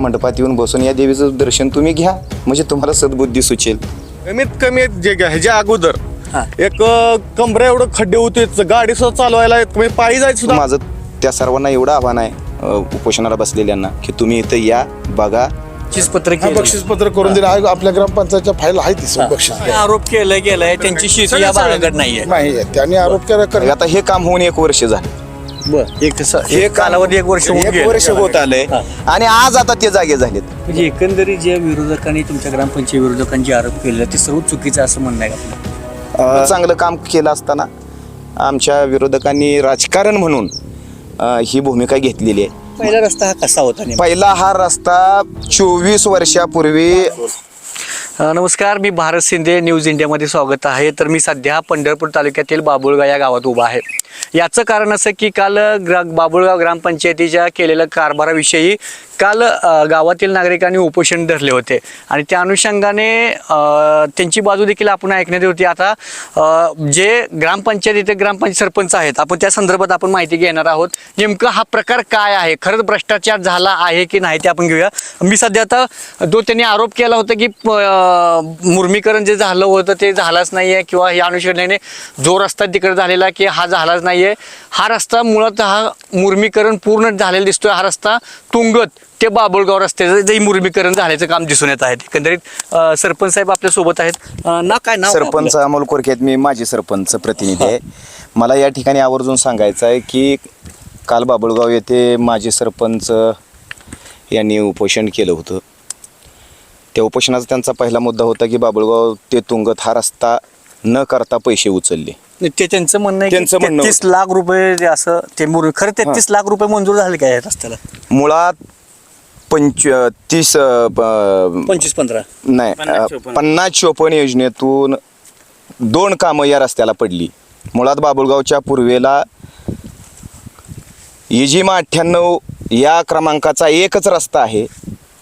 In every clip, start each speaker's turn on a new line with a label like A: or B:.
A: मंडपात येऊन बसून या देवीचं दर्शन तुम्ही घ्या. म्हणजे तुम्हाला सद्बुद्धी सुचेल.
B: कमीत कमी जे ह्याच्या अगोदर. एक कमरे एवढं खड्डे होते गाडी सुद्धा चालवायला पायी जायचं सुद्धा.
A: माझं त्या सर्वांना एवढं आव्हान आहे अ, उपोषणाला बसलेल्यांना की तुम्ही इथं या बघा.
C: बक्षीसपत्र
D: हा
C: केलं.
D: बक्षीसपत्र करून दिलं. आहे आपल्या ग्रामपंचायतच्या फाईल आहे ती सगळी बक्षीस. द्या.
C: आरोप केलं गेलाय त्यांची शेती या भागाकडे नाहीये.
D: नाही आहे. त्यांनी आरोप केला कर
A: आता हे काम होऊन एक वर्ष झालं.
C: बर. एक एक कालावधी एक वर्ष होऊन
A: एक
C: गेलं.
A: वर्ष होत आलंय. आणि आज आता ते जागे झालेत.
C: म्हणजे एकंदरीत जे विरोधकांनी तुमच्या ग्रामपंचायत विरोधकांनी जे आरोप केले ते सर्व चुकीचं असं म्हणणं आहे का आपलं?
A: अ, चांगलं काम केलं असताना आमच्या विरोधकांनी राजकारण म्हणून अ, ही भूमिका घेतलेली आहे.
C: पहिला रस्ता हा कसा होता नेमका?
A: पहिला हा रस्ता चोवीस वर्षापूर्वी
C: अ, नमस्कार मी भारत शिंदे न्यूज इंडियामध्ये स्वागत आहे. तर मी सध्या पंढरपूर तालुक्यातील बाबुळगाव या गावात उभा आहे. याचं कारण असं की काल ग्रा बाबुळगाव ग्रामपंचायतीच्या केलेल्या कारभाराविषयी काल गावातील नागरिकांनी उपोषण धरले होते. आणि त्या अनुषंगाने त्यांची बाजू देखील आपण ऐकण्यात होती. आता जे ग्रामपंचायत इथे ग्रामपंचायत सरपंच आहेत आपण त्या संदर्भात आपण माहिती घेणार आहोत. नेमकं हा प्रकार काय आहे? खरंच भ्रष्टाचार झाला आहे की नाही ते आपण घेऊया. मी सध्या आता जो त्यांनी आरोप केला होता की मुर्मीकरण जे झालं होतं ते झालंच आहे किंवा या अनुषंगाने जो रस्ता तिकडे झालेला की हा झालाच नाहीये. हा रस्ता मुळात हा मुर्मीकरण पूर्ण झालेला दिसतोय. हा रस्ता तुंगत ते बाबुळगाव रस्त्याचं जे मुर्मीकरण झाल्याचं काम दिसून येत आहे. एकंदरीत सरपंच साहेब आपल्यासोबत आहेत. ना काय काय
A: सरपंच? अमोल कोरके आहेत. मी माजी सरपंच प्रतिनिधी आहे. मला या ठिकाणी आवर्जून सांगायचं आहे की काल बाबुळगाव येथे माजी सरपंच यांनी उपोषण केलं होतं. त्या उपोषणाचा त्यांचा पहिला मुद्दा होता की बाबुळगाव ते तुंगत हा रस्ता न करता पैसे उचलले.
C: ते त्यांचं म्हणणं आहे
A: त्यांचं म्हणणं
C: तेहतीस लाख रुपये जे असं ते मुर खरं तेहतीस लाख रुपये मंजूर झाले काय रस्त्याला?
A: मुळात पंच तीस अ, प-
C: पंचवीस पंधरा.
A: नाही अ, पन्नास चोपन्न योजनेतून दोन कामं या रस्त्याला पडली. मुळात बाबुळगावच्या पूर्वेला इजिमा अठ्ठ्याण्णव या क्रमांकाचा एकच रस्ता आहे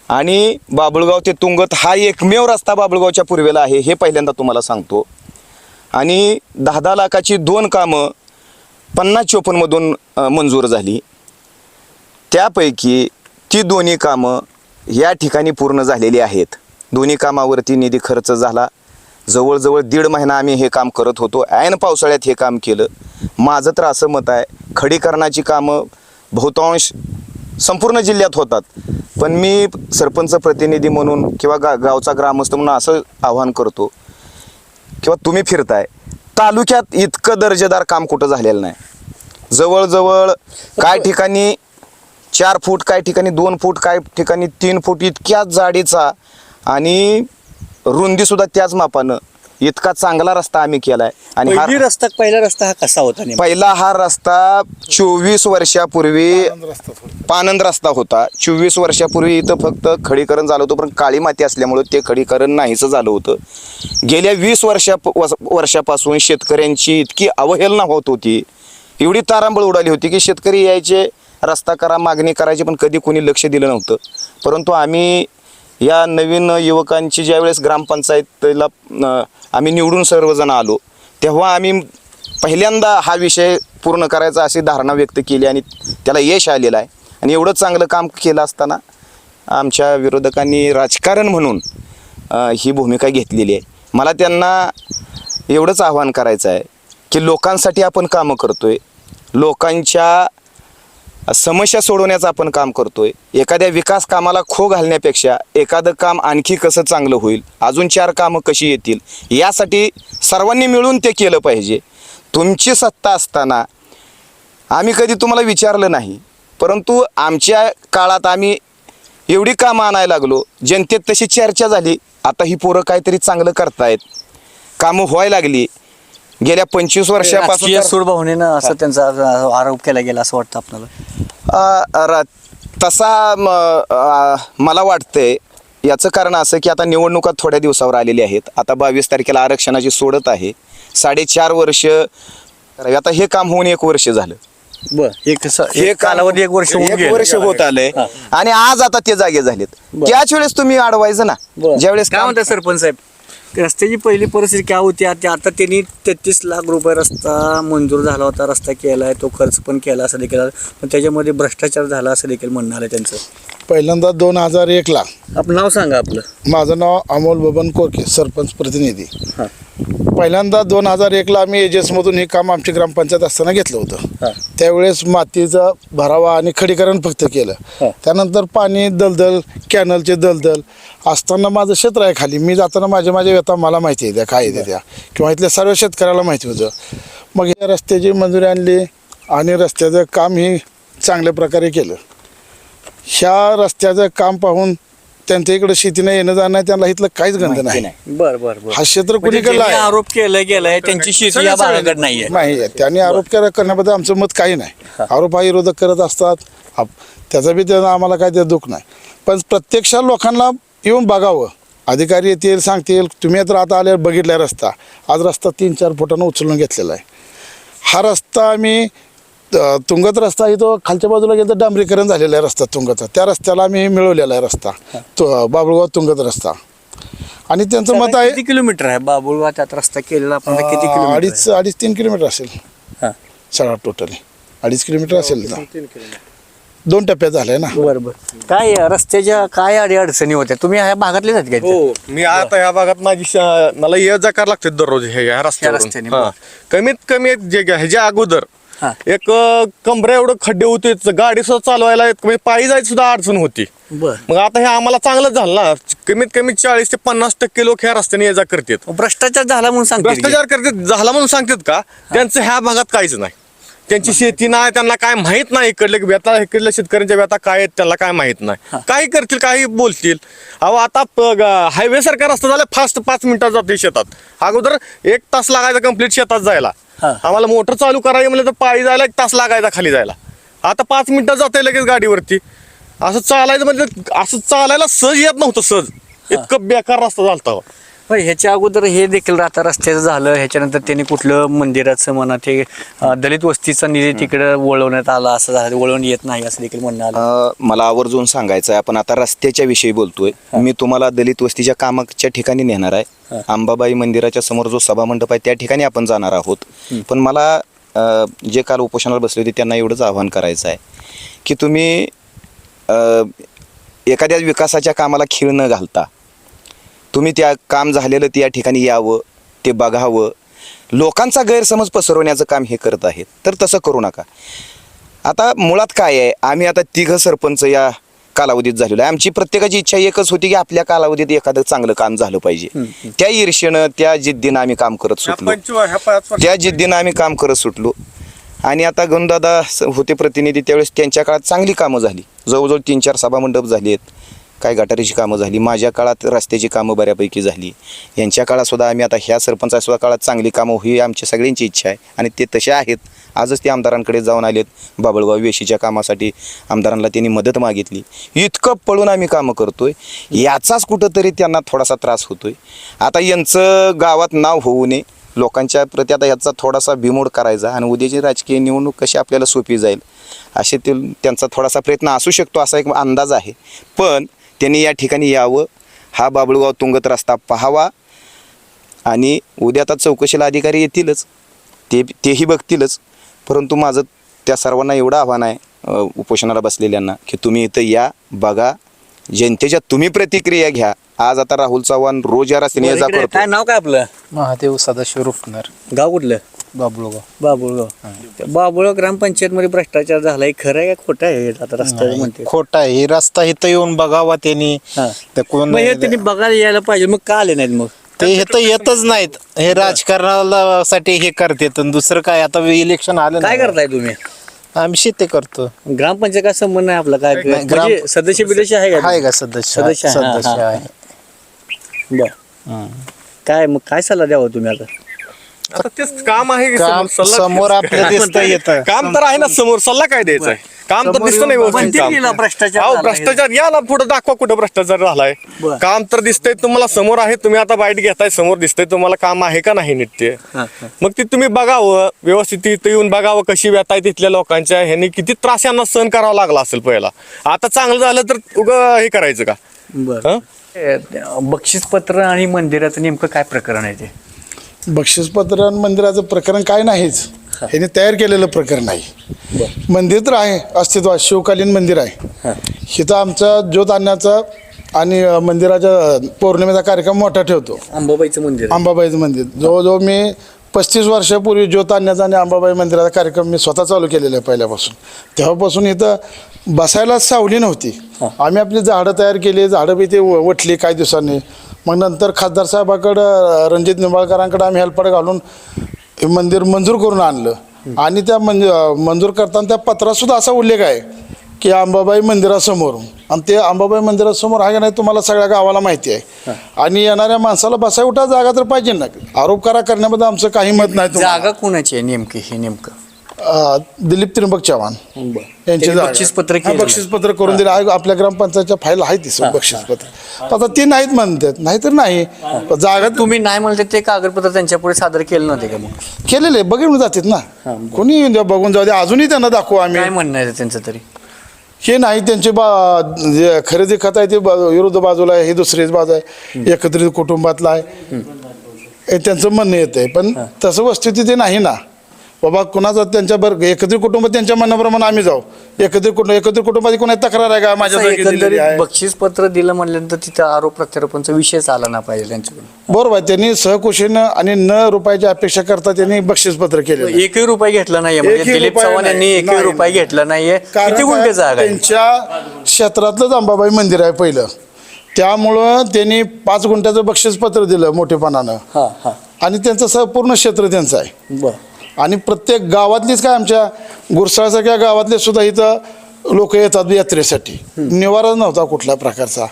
A: आणि बाबुळगाव ते तुंगत हा एकमेव रस्ता बाबुळगावच्या पूर्वेला आहे हे पहिल्यांदा तुम्हाला सांगतो. आणि दहा दहा लाखाची दोन कामं पन्नास चोपन्नमधून मंजूर झाली. त्यापैकी ती दोन्ही कामं या ठिकाणी पूर्ण झालेली आहेत. दोन्ही कामावरती निधी खर्च झाला. जवळजवळ दीड महिना आम्ही हे काम करत होतो ऐन पावसाळ्यात हे काम केलं. माझं तर असं मत आहे खडीकरणाची कामं बहुतांश संपूर्ण जिल्ह्यात होतात. पण मी सरपंच प्रतिनिधी म्हणून किंवा गा गावचा ग्रामस्थ म्हणून असं आवाहन करतो किंवा तुम्ही फिरताय तालुक्यात इतकं दर्जेदार काम कुठं झालेलं नाही. जवळजवळ काय ठिकाणी चार फूट काय ठिकाणी दोन फूट काय ठिकाणी तीन फूट इतक्याच जाडीचा आणि रुंदी सुद्धा त्याच मापानं इतका चांगला रस्ता आम्ही केलाय. आणि हा
C: पहिली रस्ता पहिला रस्ता हा कसा होता नेमका?
A: पहिला हा रस्ता चोवीस वर्षापूर्वी पानंद रस्ता होता. चोवीस वर्षापूर्वी इथं फक्त खडीकरण झालं होतं पण काळी माती असल्यामुळं ते खडीकरण नाहीचं झालं होतं. गेल्या वीस वर्षा वर्षापासून शेतकऱ्यांची इतकी अवहेलना होत होती. एवढी तारांबळ उडाली होती की शेतकरी यायचे रस्ता करा मागणी करायची पण कधी कोणी लक्ष दिलं नव्हतं. परंतु आम्ही या नवीन युवकांची ज्यावेळेस ग्रामपंचायतीला आम्ही निवडून सर्वजण आलो तेव्हा आम्ही पहिल्यांदा हा विषय पूर्ण करायचा अशी धारणा व्यक्त केली आणि त्याला यश आलेलं आहे. आणि एवढं चांगलं काम केलं असताना आमच्या विरोधकांनी राजकारण म्हणून ही भूमिका घेतलेली आहे. मला त्यांना एवढंच आवाहन करायचं आहे की लोकांसाठी आपण कामं करतो आहे लोकांच्या समस्या सोडवण्याचं आपण काम करतोय. एखाद्या विकास कामाला खो घालण्यापेक्षा एखादं काम आणखी कसं चांगलं होईल अजून चार कामं कशी येतील यासाठी सर्वांनी मिळून ते केलं पाहिजे. तुमची सत्ता असताना आम्ही कधी तुम्हाला विचारलं नाही परंतु आमच्या काळात आम्ही एवढी कामं आणायला लागलो जनतेत तशी चर्चा झाली आता ही पोरं काहीतरी चांगलं करतायत कामं व्हायला लागली गेल्या पंचवीस वर्षापासून
C: राजकीय
A: तर-
C: सूडभावनेनं असं त्यांचा आ- आरोप केला गेला असं वाटतं आपल्याला?
A: र- तसा म, मला वाटतंय याचं कारण असं की आता निवडणुका थोड्या दिवसावर आलेल्या आहेत. आता बावीस तारखेला आरक्षणाची सोडत आहे. साडेचार वर्ष आता हे काम होऊन एक वर्ष झालं.
C: बर एक स-
A: हे
C: एक कालावधी एक वर्ष होऊन
A: एक
C: गेलं.
A: वर्ष होत आलंय.
C: हा.
A: आणि आज आता ते जागे झालेत. त्याच वेळेस तुम्ही अडवायचं ना.
C: बरं.
A: ज्यावेळेस
C: काय
A: काम-
C: म्हणतात सरपंच साहेब? रस्त्याची पहिली परिस्थिती काय होती? आता आता त्यांनी तेहतीस लाख रुपये रस्ता मंजूर झाला होता. रस्ता केला आहे तो खर्च पण केला असं देखील पण त्याच्यामध्ये भ्रष्टाचार झाला असं देखील म्हणणार आहे त्यांचं.
D: पहिल्यांदा दोन हजार एकला.
C: आपलं नाव सांगा आपलं.
D: माझं नाव अमोल बबन कोरके सरपंच प्रतिनिधी.
C: हां.
D: पहिल्यांदा दोन हजार एकला आम्ही एजन्समधून हे काम आमची ग्रामपंचायत असताना घेतलं होतं.
C: हां.
D: त्यावेळेस मातीचा भरावा आणि खडीकरण फक्त केलं. त्यानंतर पाणी दलदल कॅनलचे दलदल असताना माझं क्षेत्र आहे खाली. मी जाताना माझ्या माझ्या व्यथा मला माहिती आहे त्या काय आहे त्या. किंवा इथल्या सर्व शेतकऱ्याला माहिती होतं. मग या रस्त्याची मंजुरी आणली आणि रस्त्याचं काम हे चांगल्या प्रकारे केलं. ह्या रस्त्याचं काम पाहून त्यांच्या इकडे शेतीनं येणं जाणं आहे त्यांना इथलं काहीच गंध नाही.
C: बर बर बर.
D: हा क्षेत्र
C: म्हणजे
D: कुणीकडला
C: ज्यांनी
D: आहे
C: आरोप केलाय गेलाय त्यांची शेती या भागाकडे नाहीये.
D: नाही आहे. त्यांनी आरोप करा- करण्याबद्दल आमचं मत काही नाही. आरोप हा विरोधक करत असतात. आप- त्याचा बी त्यांना आम्हाला काय ते दुःख नाही. पण प्रत्यक्ष लोकांना येऊन बघावं. अधिकारी येतील सांगतील तुम्ही तर आता आल्यावर बघितलाय रस्ता. आज रस्ता तीन चार फुटानं उचलून घेतलेला आहे. हा रस्ता आम्ही तुंगत रस्ता इथं खालच्या बाजूला गेलं तर डांबरीकरण झालेला आहे रस्ता तुंगतचा. त्या रस्त्याला आम्ही मिळवलेला आहे रस्ता. तो बाबुळगाव तुंगत रस्ता. आणि त्यांचं मत आहे
C: किती किलोमीटर आहे? बाबुळगाव त्यात रस्ता केलेला आपण किती किलोमीटर
D: अडीच अडीच तीन किलोमीटर असेल.
C: हां.
D: सगळा टोटली. अडीच किलोमीटर असेल ना. दोन टप्प्यात झालंय ना.
C: बर बर काय रस्त्याच्या काय अडी अडचणी होत्या? तुम्ही ह्या भागातले आहेत का इथे?
B: हो मी आता ह्या भागात माझी श- मला ये जा करायला लागते दररोज हे ह्या
C: रस्त्याने,
B: रस्त्यावर हा. कमीत कमी जे ह्याच्या अगोदर
C: हा.
B: एक कमरे एवढं खड्डे होते गाडी सुद्धा चालवायला पायी जायची सुद्धा अडचण होती. मग आता हे आम्हाला चांगलंच झालं ना. कमीत कमी चाळीस ते पन्नास टक्के लोक ह्या रस्त्याने ये जा करतात.
C: भ्रष्टाचार झाला म्हणून सांगते
B: भ्रष्टाचार करतात झाला म्हणून सांगतात का? त्यांचं ह्या भागात काहीच नाही. त्यांची शेती नाही त्यांना काय माहीत नाही इकडले व्यथा इकडल्या शेतकऱ्यांच्या व्यथा काय आहेत त्यांना काय माहीत नाही. काही करतील काही बोलतील. अहो आता हायवे सारखा रस्ता झाला फास्ट पाच मिनिटात जाते शेतात. अगोदर एक तास लागायचा कंप्लीट शेतात जायला. आम्हाला मोटर चालू करायची म्हणलं तर पायी जायला एक तास लागायचा खाली जायला. आता पाच मिनिटात जाते लगेच गाडीवरती. असं चालायचं म्हणजे असं चालायला सहज येत नव्हतं सहज. इतकं बेकार रस्ता झालता.
C: होय ह्याच्या अगोदर हे देखील आता रस्त्याचं झालं. ह्याच्यानंतर त्यांनी कुठलं मंदिराचं म्हणा ते अं, दलित वस्तीचा निधी तिकडे वळवण्यात आला असं झालं. वळवून येत नाही असं देखील म्हणणं आलं.
A: अ, मला आवर्जून सांगायचं आहे आपण आता रस्त्याच्या विषयी बोलतोय. मी तुम्हाला दलित वस्तीच्या कामाच्या ठिकाणी नेणार आहे. अंबाबाई मंदिराच्या समोर जो सभामंडप आहे त्या ठिकाणी आपण जाणार आहोत. पण मला अ, जे काल उपोषणाला बसले होते त्यांना एवढंच आव्हान करायचं आहे. की तुम्ही अ, एखाद्या विकासाच्या कामाला खीळ न घालता तुम्ही त्या काम झालेलं त्या ठिकाणी यावं ते बघावं. लोकांचा गैरसमज पसरवण्याचं काम हे करत आहेत. तर तसं करू नका. आता मुळात काय आहे? आम्ही आता तिघं सरपंच या कालावधीत झालेलो आहे. आमची प्रत्येकाची इच्छा एकच होती की आपल्या कालावधीत एखादं चांगलं काम झालं पाहिजे. त्या ईर्षेनं त्या जिद्दीनं आम्ही काम करत सुटलो. त्या जिद्दीनं आम्ही काम करत सुटलो. आणि आता गंदादा स- होते प्रतिनिधी त्यावेळेस त्यांच्या काळात चांगली कामं झाली. जवळजवळ तीन चार सभामंडप झाली आहेत काय गटारीची कामं झाली माझ्या काळात रस्त्याची कामं बऱ्यापैकी झाली. यांच्या काळातसुद्धा आम्ही आता ह्या सरपंचासुद्धा काळात चांगली कामं ही आमची सगळ्यांची इच्छा आहे. आणि ते तसे आहेत. आजच ते आमदारांकडे जाऊन आलेत. बाबळगाव वेशीच्या कामासाठी आमदारांना त्यांनी मदत मागितली. इतकं पळून आम्ही कामं करतोय. याचाच कुठंतरी त्यांना थोडासा त्रास होतोय. आता यांचं गावात नाव होऊ नये. लोकांच्या प्रती आता याचा थोडासा बिमोड करायचा आणि उद्याची राजकीय निवडणूक कशी आपल्याला सोपी जाईल असे ते त्यांचा थोडासा प्रयत्न असू शकतो असा एक अंदाज आहे. पण त्यांनी या ठिकाणी यावं. हा बाबळगाव तुंगत रस्ता पाहावा. आणि उद्या आता चौकशीला अधिकारी येतीलच. ते तेही बघतीलच. परंतु माझं त्या सर्वांना एवढं आव्हान आहे उपोषणाला बसलेल्यांना की तुम्ही इथं या बघा. जनतेच्या तुम्ही प्रतिक्रिया घ्या. आज आता राहुल चव्हाण रोज या रस्त्याने
C: काय नाव काय आपलं?
E: महादेव सदाशिव रुपनर.
C: गाव कुठलं?
E: बाबुळगाव.
C: बाबुळगाव. त्या बाबुळगाव ग्रामपंचायत मध्ये भ्रष्टाचार झालाय खरं आहे का खोटं आहे? आता रस्त्याचं म्हणते.
E: खोटा आहे. हे रस्ता इथं येऊन बघावा त्यांनी.
C: हा.
E: तर कोण
C: मग हे त्यांनी बघायला यायला पाहिजे. मग का आले नाहीत मग?
E: ते इथं येतच नाहीत. हे राजकारणाला साठी हे करतात. आणि दुसरं काय? आता इलेक्शन आलं
C: काय
E: ना.
C: करताय तुम्ही?
E: आम्ही शेती करतो.
C: ग्रामपंचायत काय संबंध नाही आपला? काय
E: नाही, ग्राम-
C: म्हणजे सदस्य बिदस्य आहे का
E: आहे का सदस्य?
C: सदस्य आहे, हा,
E: सदस्य
C: हा.
E: आहे.
C: बर.
E: हं.
C: काय मग काय सल्ला द्यावा तुम्ही आता?
B: आता तेच काम आहे की
E: काम
B: समोर, सल्ला
E: समोर आपल्या? दिसतं येतं
B: काम तर आहे ना समोर सल्ला काय द्यायचा आहे काम तर
E: समोर
B: दिसतं नाही
E: येऊन
B: व्यवस्थित
C: म्हणतील
B: काम.
C: की ना भ्रष्टाचार
B: अहो. भ्रष्टाचार या ना पुढे दाखवा कुठं भ्रष्टाचार झालाय
C: बरं.
B: काम तर दिसतंय तुम्हाला समोर आहे तुम्ही आता बाईट घेताय समोर दिसतंय तुम्हाला काम आहे का नाही
C: हा, हा.
B: मग ते तुम्ही बघावं व्यवस्थित इथं येऊन बघावं कशी व्यथा आहे तिथल्या लोकांच्या ह्यांनी किती त्रास यांना सहन करावा लागला असेल पहिला आता चांगलं झालं तर उग हे करायचं का
C: बर
B: हं?
C: ए, बक्षीसपत्र आणि मंदिराचं नेमकं काय प्रकरण आहे ते
D: बक्षीसपत्र आणि मंदिराचं प्रकरण काय नाहीच. ह्याने तयार केलेलं प्रकरण नाही. मंदिर तर आहे अस्तित्वात शिवकालीन मंदिर आहे. इथं आमचा ज्योत आणण्याचा आणि मंदिराच्या पौर्णिमेचा कार्यक्रम मोठा ठेवतो.
C: अंबाबाईचं मंदिर आहे.
D: अंबाबाईचं मंदिर. जवळजवळ मी पस्तीस वर्षापूर्वी ज्योत आणण्याचा आणि अंबाबाई मंदिराचा कार्यक्रम मी स्वतः चालू केलेला आहे पहिल्यापासून. तेव्हापासून इथं बसायला सावली नव्हती. आम्ही आपली झाडं तयार केली झाडं बी ते वटली काही दिवसांनी. मग नंतर खासदार साहेबाकडं रणजित निंबाळकरांकडे आम्ही हेल्पड घालून हे मंदिर मंजूर करून आणलं. आणि त्या मंज मंजूर करताना त्या पत्रात सुद्धा असा उल्लेख आहे की अंबाबाई मंदिरासमोर आणि ते अंबाबाई मंदिरासमोर आहे का नाही तुम्हाला सगळ्या गावाला माहिती आहे. आणि येणाऱ्या माणसाला बसाय उठा जागा तर पाहिजे ना. आरोप करा करण्याबद्दल आमचं काही मत नाही.
C: जागा कोणाची आहे नेमकी हे नेमकं?
D: अं, दिलीप त्रिंबक चव्हाण यांची
C: त्यांनी
D: जागा.
C: बक्षीसपत्र
D: हा, करून दिलं. आहे आपल्या ग्रामपंचायतच्या फाईल आहे ती सर बक्षीसपत्र. आता ती नाहीत म्हणतात. नाहीतर नाही. जागा
C: तुम्ही नाही म्हणले ते कागदपत्र त्यांच्या पुढे सादर केलं नव्हते का मग?
D: केलेले बघून जातात ना. कोणी येऊन द्या बघून जाऊ दे अजूनही त्यांना दाखवू आम्ही.
C: काय म्हणणं आहे त्यांचं तरी?
D: हे नाही. त्यांची बा जे खरेदी खत आहे ते बा- विरुद्ध बाजूला आहे. ही दुसरीच बाजू आहे. एकत्रित कुटुंबातला आहे. हे त्यांचं म्हणणं येत आहे पण तसं वस्तुस्थिती नाही ना. बाबा कुणाचं त्यांच्या बरं एकत्रित कुटुंब त्यांच्या म्हणण्याप्रमाणे आम्ही जाऊ. एकत्रित कुटुंब एकत्रित कुटुंबाची कोणाची तक्रार आहे का? माझ्या
C: एकंदरीत
D: आहे?
C: बक्षीसपत्र दिलं म्हणल्यानंतर तिथं आरोप प्रत्यारोपणचा विषयच आला ना पाहिजे त्यांच्याकडून.
D: बरोबर आहे. त्यांनी सहकुशीनं आणि न रुपयाची अपेक्षा करता त्यांनी बक्षीसपत्र केले
C: एकही रुपये घेतला नाहीये म्हणजे दिलीप चव्हाण यांनी. एकही रुपये. घेतला नाहीये. किती गुंठे जागा
D: त्यांच्या क्षेत्रातलंच अंबाबाई मंदिर आहे पहिलं. त्यामुळं त्यांनी पाच गुंठ्याचं बक्षीसपत्र दिलं मोठेपणानं. आणि त्यांचं संपूर्ण क्षेत्र त्यांचं आहे.
C: बर.
D: आणि प्रत्येक गावातलीच काय आमच्या गुरसाळसारख्या गावातले सुद्धा इथं लोक येतात यात्रेसाठी. निवारा नव्हता कुठल्या प्रकारचा.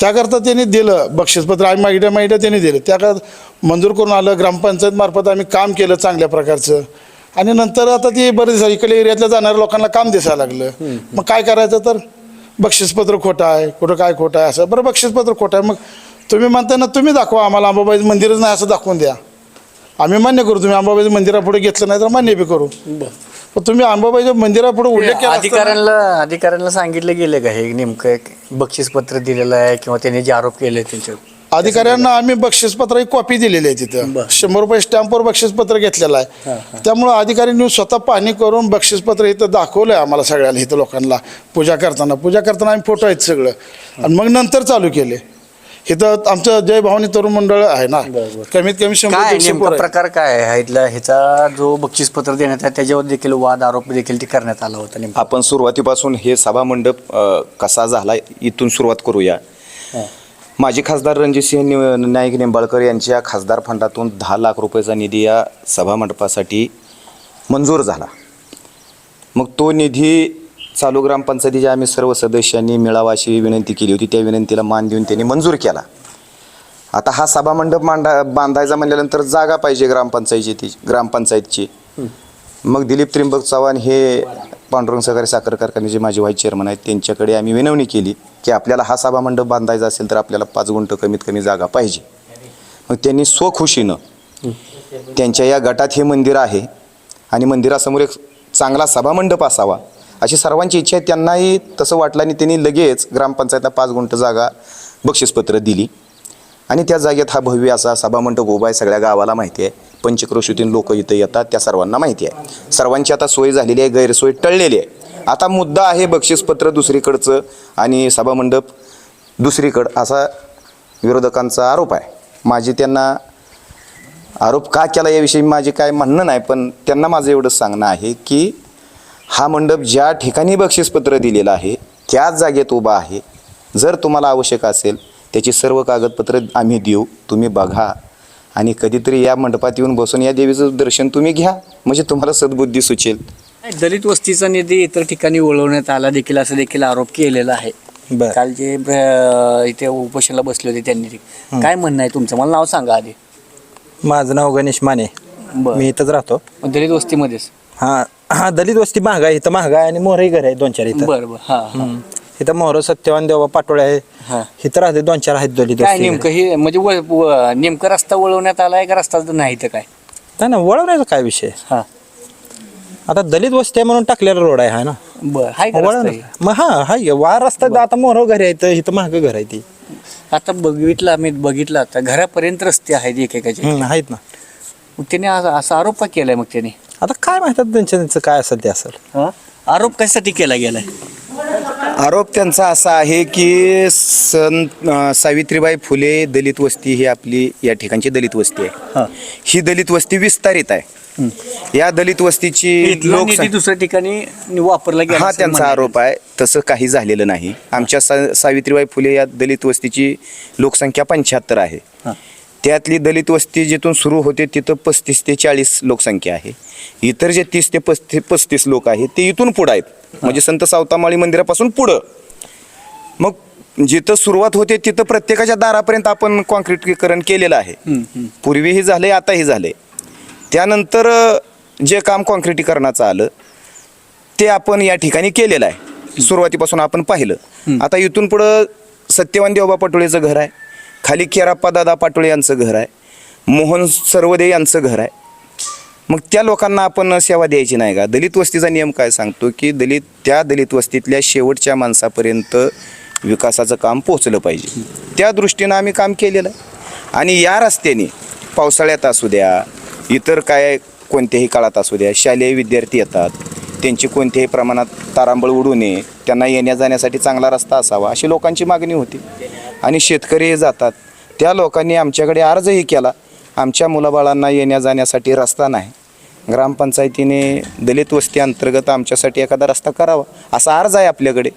D: त्याकरता त्यांनी दिलं बक्षीसपत्र. आम्ही मागितल्या मागितल्या त्यांनी दिलं. त्याकरता मंजूर करून आलं. ग्रामपंचायत मार्फत आम्ही काम केलं चांगल्या प्रकारचं. आणि नंतर आता ती बरेच इकडे एरियातल्या जाणाऱ्या लोकांना काम दिसायला लागलं. मग काय करायचं तर? बक्षीसपत्र खोटं आहे. कुठं काय खोटं आहे? असं. बरं बक्षीसपत्र खोटं आहे. मग तुम्ही म्हणताय ना तुम्ही दाखवा आम्हाला. अंबाबाईचं मंदिरच नाही असं दाखवून द्या. आम्ही मान्य करू तुम्ही अंबाबाईच्या मंदिरापुढे घेतलं नाही तर मान्य बी करू. पण तुम्ही अंबाबाईच्या मंदिरापुढे उल्लेख केला असता
C: अधिकाऱ्यांना अधिकाऱ्यांना सांगितलं गेलं का? हे नेमकं एक बक्षीसपत्र दिलेलं आहे किंवा त्यांनी जे आरोप केले त्यांच्यावर?
D: अधिकाऱ्यांना आम्ही बक्षीसपत्र एक कॉपी दिलेली आहे तिथं. शंभर रुपये स्टॅम्पवर बक्षीसपत्र घेतलेलं आहे. त्यामुळं अधिकाऱ्यांनी स्वतः पाहणी करून बक्षीसपत्र इथं दाखवलंय आम्हाला सगळ्याला इथं लोकांना. पूजा करताना. पूजा करताना आम्ही फोटो आहेत सगळं. आणि मग नंतर चालू केले. इथं आमचं जय भवानी तरुण मंडळ आहे ना. कमीत कमी शंभर
C: काय
D: दीडशे
C: नेमका
D: पोरं आहेत.
C: प्रकार काय आहे? इथला ह्याचा जो बक्षीसपत्र देण्यात आहे त्याच्यावर देखील वाद आरोप देखील ते करण्यात आला होता नेमका.
A: आपण सुरुवातीपासून हे सभामंडप अ, कसा झाला इथून सुरुवात करूया. माजी खासदार रणजितसिंह नि- नाईक निंबाळकर यांच्या खासदार फंडातून दहा लाख रुपयाचा निधी या सभामंडपासाठी मंजूर झाला. मग तो निधी चालू ग्रामपंचायतीच्या आम्ही सर्व सदस्यांनी मिळावा अशी विनंती केली होती. त्या विनंतीला मान देऊन त्यांनी मंजूर केला. आता हा सभामंडप मांडा बांधायचा म्हणल्यानंतर जागा पाहिजे ग्रामपंचायतीची ग्रामपंचायतची. मग दिलीप त्रिंबक चव्हाण हे पांडुरंग सहकारी साखर कारखान्याचे माझे व्हाईस चेअरमन आहेत. त्यांच्याकडे आम्ही विनवणी केली की आपल्याला हा सभामंडप बांधायचा असेल तर आपल्याला पाच गुंठ कमीत कमी जागा पाहिजे. मग त्यांनी स्वखुशीनं त्यांच्या या गटात हे मंदिर आहे आणि मंदिरासमोर एक चांगला सभामंडप असावा. अशी सर्वांची इच्छा आहे. त्यांनाही तसं वाटलं आणि त्यांनी लगेच ग्रामपंचायतला पाच गुंठ जागा बक्षीसपत्र दिली. आणि त्या जागेत हा भव्य असा सभामंडप उभा आहे. सगळ्या गावाला माहिती आहे. पंचक्रोशीतून लोक इथं येतात. त्या सर्वांना माहिती आहे. सर्वांची आता सोय झालेली आहे. गैरसोय टळलेली आहे. आता मुद्दा आहे बक्षीसपत्र दुसरीकडचं आणि सभामंडप दुसरीकडं असा विरोधकांचा आरोप आहे. माझी त्यांना आरोप का केला याविषयी माझे काय म्हणणं नाही पण त्यांना माझं एवढंच सांगणं आहे की हा मंडप ज्या ठिकाणी बक्षीसपत्र दिलेलं आहे त्याच जागेत उभा आहे. जर तुम्हाला आवश्यक असेल त्याची सर्व कागदपत्र आम्ही देऊ तुम्ही बघा. आणि कधीतरी या मंडपात येऊन बसून या देवीचं दर्शन तुम्ही घ्या म्हणजे तुम्हाला सद्बुद्धी सुचेल.
C: दलित वस्तीचा निधी इतर ठिकाणी वळवण्यात आला देखील असं देखील आरोप केलेला आहे.
E: बर.
C: काल जे इथे उपोषणाला बसले होते त्यांनी. काय म्हणणं आहे तुमचं? मला नाव सांगा आधी.
F: माझं नाव गणेश माने.
C: बरं.
F: मी इथंच राहतो.
C: दलित वस्तीमध्येच?
F: हा हा दलित वस्ती महाग आहे इथं महाग आहे आणि मोहरही घर आहे दोन चार इथं.
C: बरं बरं. हा हा.
F: हम्म. इथं मोहर सत्यवान देवा पाटोळे आहे.
C: हा.
F: इथं राहते दोन चार आहेत दलित
C: काय
F: वस्ती.
C: नेमकं हे म्हणजे व- व- नेमकं रस्ता वळवण्यात आलाय का रस्ता नाही तर काय?
F: नाही ना वळवण्याचा काय विषय?
C: हा.
F: आता दलित वस्ती आहे म्हणून टाकलेला रोड आहे हा ना?
C: बर हाय का
F: वळण
C: रस्ता हे?
F: मग हा हाय वा रस्ता आता मोहर घरी आहे इथं इथं महाग घर आहे ती.
C: आता बघितलं आम्ही बघितलं आता. घरापर्यंत रस्ते आहेत एकेकाचे.
F: हम्म, आहेत ना.
C: मग त्याने असा असा आरोप का केलाय मग त्याने?
F: आता काय माहितात त्यांच्या त्यांचं काय असेल ते असेल
C: हा? आरोप कशासाठी केला गेलाय
A: आरोप त्यांचा असा आहे की सन अं, सावित्रीबाई फुले दलित वस्ती ही आपली या ठिकाणची दलित वस्ती
C: हा.
A: आहे ही दलित वस्ती विस्तारित आहे या दलित वस्तीची
C: इथला निधी
A: लोकसंख्या
C: दुसऱ्या ठिकाणी वापरला गेला
A: हा
C: असं
A: त्यांचा. आरोप आहे तसं काही झालेलं नाही आमच्या सा सावित्रीबाई फुले या दलित वस्तीची लोकसंख्या पंच्याहत्तर आहे
C: हा.
A: त्यातली दलित वस्ती जिथून सुरू होते तिथं पस्तीस ते चाळीस लोकसंख्या आहे. इतर जे तीस ते पस्तीस पस्तीस लोक आहेत ते इथून पुढं आहेत. म्हणजे संत सावतामाळी मंदिरापासून पुढं. मग जिथं सुरुवात होते तिथं प्रत्येकाच्या दारापर्यंत आपण कॉन्क्रीटीकरण केलेलं आहे. पूर्वीही झालंय आताही झालंय त्यानंतर जे काम कॉन्क्रीटीकरणाचं आलं ते आपण या ठिकाणी केलेलं आहे. सुरुवातीपासून आपण पाहिलं. आता इथून पुढं सत्यवान देवबा पाटोळेचं घर आहे. खाली केराप्पा दादा पाटोळे यांचं घर आहे. मोहन सर्वदे यांचं घर आहे. मग त्या लोकांना आपण सेवा द्यायची नाही का? दलित वस्तीचा नियम काय सांगतो की दलित त्या दलित वस्तीतल्या शेवटच्या माणसापर्यंत विकासाचं काम पोहोचलं पाहिजे. त्या दृष्टीनं आम्ही काम केलेलं आहे. आणि या रस्त्याने पावसाळ्यात असू द्या इतर काय कोणत्याही काळात असू द्या शालेय विद्यार्थी येतात त्यांची कोणत्याही प्रमाणात तारांबळ उडू नये त्यांना येण्या जाण्यासाठी चांगला रस्ता असावा अशी लोकांची मागणी होती. आणि शेतकरीही जातात. त्या लोकांनी आमच्याकडे अर्जही केला. आमच्या मुलाबाळांना येण्या जाण्यासाठी रस्ता नाही. ग्रामपंचायतीने दलित वस्ती अंतर्गत आमच्यासाठी एखादा रस्ता करावा असा अर्ज आहे आपल्याकडे.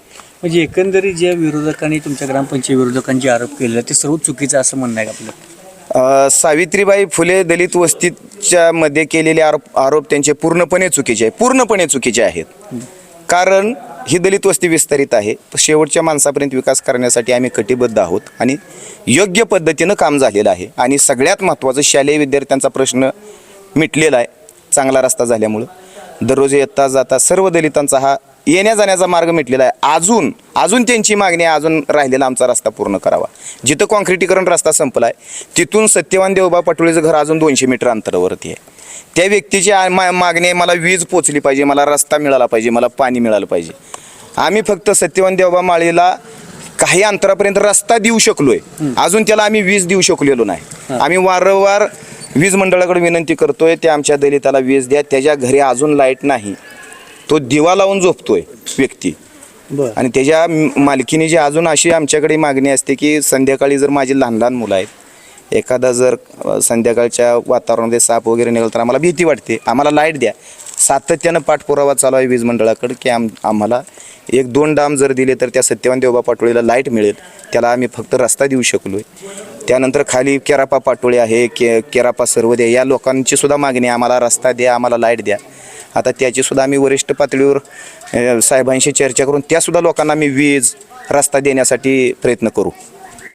C: म्हणजे एकंदरीत ज्या विरोधकांनी तुमच्या ग्रामपंचायत विरोधकांचे आरोप केले ते सर्व चुकीचं असं म्हणणं आहे आपलं?
A: सावित्रीबाई फुले दलित वस्तीच्या मध्ये केलेले आरोप आरोप त्यांचे पूर्णपणे चुकीचे आहे. पूर्णपणे चुकीचे आहेत. कारण ही दलित वस्ती विस्तारित आहे. शेवटच्या माणसापर्यंत विकास करण्यासाठी आम्ही कटिबद्ध आहोत आणि योग्य पद्धतीनं काम झालेलं आहे. आणि सगळ्यात महत्त्वाचं शालेय विद्यार्थ्यांचा प्रश्न मिटलेला आहे. चांगला रस्ता झाल्यामुळं. दररोज येता जाता सर्व दलितांचा हा येण्या जाण्याचा मार्ग मिटलेला आहे. अजून अजून त्यांची मागणी आहे अजून राहिलेला आमचा रस्ता पूर्ण करावा. जिथं कॉन्क्रिटीकरण रस्ता संपला आहे तिथून सत्यवान देवबा पटोळेचं घर अजून दोनशे मीटर अंतरावरती आहे. त्या व्यक्तीची मा- मागणी आहे मला वीज पोचली पाहिजे मला रस्ता मिळाला पाहिजे मला पाणी मिळालं पाहिजे. आम्ही फक्त सत्यवान देवबा माळीला काही अंतरापर्यंत रस्ता देऊ शकलोय. अजून त्याला आम्ही वीज देऊ शकलेलो नाही. आम्ही वारंवार वीज मंडळाकडे विनंती करतोय त्या आमच्या दलिताला वीज द्या त्याच्या घरी अजून लाइट नाही. तो दिवा लावून झोपतोय व्यक्ती. आणि त्याच्या मालकीने जी अजून अशी आमच्याकडे मागणी असते की संध्याकाळी जर माझी लहान लहान मुलं आहेत एखादा जर संध्याकाळच्या वातावरणामध्ये साप वगैरे निघाला तर आम्हाला भीती वाटते. आम्हाला लाइट द्या. सातत्यानं पाठपुरावा चालू आहे वीज मंडळाकडे की आम आम्हाला एक दोन डाम जर दिले तर त्या सत्यवान देवबा पाटोळीला लाइट मिळेल. त्याला आम्ही फक्त रस्ता देऊ शकलो त्यानंतर खाली केरापा पाटोळे आहे के केरापा सर्वदे. या लोकांची सुद्धा मागणी आम्हाला रस्ता द्या आम्हाला लाइट द्या. आता त्याचीसुद्धा आम्ही वरिष्ठ पातळीवर साहेबांशी चर्चा करून त्यासुद्धा लोकांना आम्ही वीज रस्ता देण्यासाठी प्रयत्न करू.